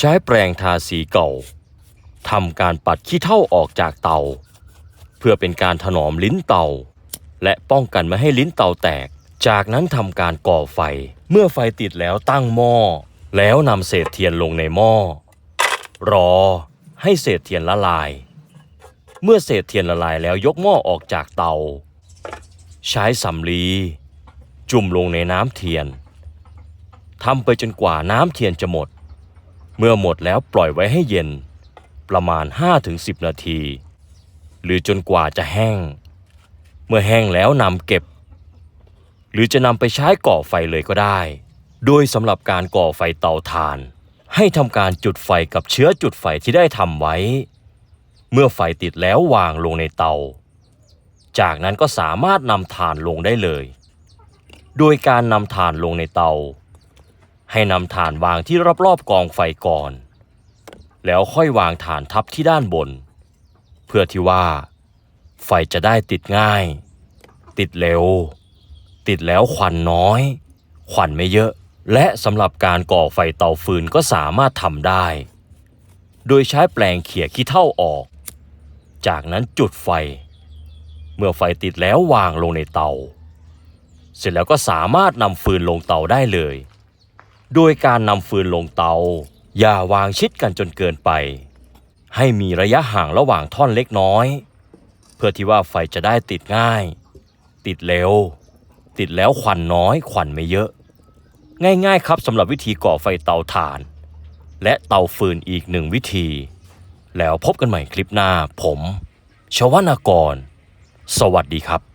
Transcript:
ใช้แปรงทาสีเก่าทำการปัดขี้เถ้าออกจากเตา เพื่อเป็นการถนอมลิ้นเตา และป้องกันไม่ให้ลิ้นเตาแตก จากนั้นทำการก่อไฟ เมื่อไฟติดแล้วตั้งหม้อ แล้วนำเศษเทียนลงในหม้อ รอให้เศษเทียนละลาย เมื่อเศษเทียนละลายแล้วยกหม้อออกจากเตา ใช้สำลี จุ่มลงในน้ำเทียนทำไปจนกว่าน้ำเทียนจะหมด เมื่อหมดแล้วปล่อยไว้ให้เย็น ประมาณ 5-10 นาที หรือจนกว่าจะแห้ง เมื่อแห้งแล้วนำเก็บ หรือจะนำไปใช้ก่อไฟเลยก็ได้ โดยสำหรับการก่อไฟเตาถ่าน ให้ทำการจุดไฟกับเชื้อจุดไฟที่ได้ทำไว้ เมื่อไฟติดแล้ววางลงในเตา จากนั้นก็สามารถนำถ่านลงได้เลย โดยการนำถ่านลงในเตา ให้นำถ่านวางที่รอบๆกองไฟก่อน แล้วค่อยวางถ่านทับที่ด้านบน เพื่อที่ว่า ไฟจะได้ติดง่าย ติดเร็ว ติดแล้วควันน้อย ควันไม่เยอะ และสำหรับการก่อไฟเตาฟืนก็สามารถทำได้ โดยใช้แปลงเขี่ยขี้เถ้าออก จากนั้นจุดไฟ เมื่อไฟติดแล้ววางลงในเตา เสร็จแล้วก็สามารถนำฟืนลงเตาได้เลย โดยการนำฟืนลงเตา อย่าวางชิดกันจนเกินไป ให้มีระยะห่างระหว่างท่อนเล็กน้อย เพื่อที่ว่าไฟจะได้ติดง่าย ติดเร็ว ติดแล้วควันน้อยควันไม่เยอะ ง่ายๆครับสำหรับวิธีก่อไฟเตาถ่าน และเตาฟืนอีกหนึ่งวิธี แล้วพบกันใหม่คลิปหน้าผม ชวนากร สวัสดีครับ